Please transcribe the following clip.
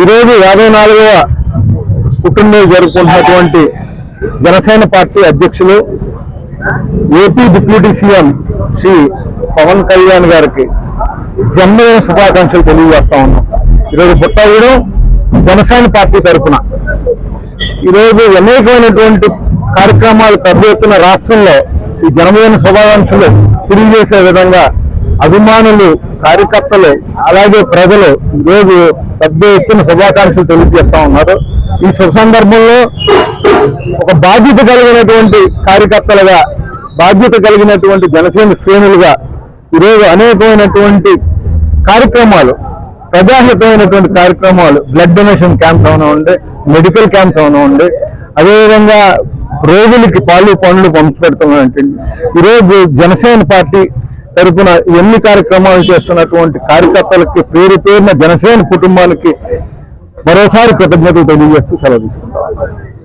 ఈరోజు యాభై నాలుగవ పుట్టినరోజు జరుపుకుంటున్నటువంటి జనసేన పార్టీ అధ్యక్షులు AP deputy CM Shri Pawan Kalyan గారికి జన్మదిన శుభాకాంక్షలు తెలియజేస్తా ఉన్నాం. ఈరోజు పుట్టగూడెం జనసేన పార్టీ తరఫున. ఈరోజు అనేకమైనటువంటి కార్యక్రమాలు పెద్ద ఎత్తున రాష్ట్రంలో ఈ జన్మదిన శుభాకాంక్షలు తెలియజేసే విధంగా అభిమానులు కార్యకర్తలు అలాగే ప్రజలు ఈరోజు పెద్ద ఎత్తున శుభాకాంక్షలు తెలియజేస్తా ఉన్నారు. ఈ శుభ సందర్భంలో ఒక బాధ్యత కలిగినటువంటి కార్యకర్తలుగా బాధ్యత కలిగినటువంటి జనసేన శ్రేణులుగా ఈరోజు అనేకమైనటువంటి కార్యక్రమాలు ప్రజాహితమైనటువంటి కార్యక్రమాలు బ్లడ్ డొనేషన్ క్యాంప్స్ ఏమైనా ఉండే మెడికల్ క్యాంప్స్ ఏమైనా అదేవిధంగా రోగులకి పాలు పనులు పండ్లు పంచిపెడుతున్నటువంటి ఈరోజు జనసేన పార్టీ తరపున ఎన్ని కార్యక్రమాలు చేస్తున్నటువంటి కార్యకర్తలకి పేరు పేరున జనసేన కుటుంబానికి మరోసారి కృతజ్ఞతలు తెలియజేస్తూ సెలవు తీసుకుంటాం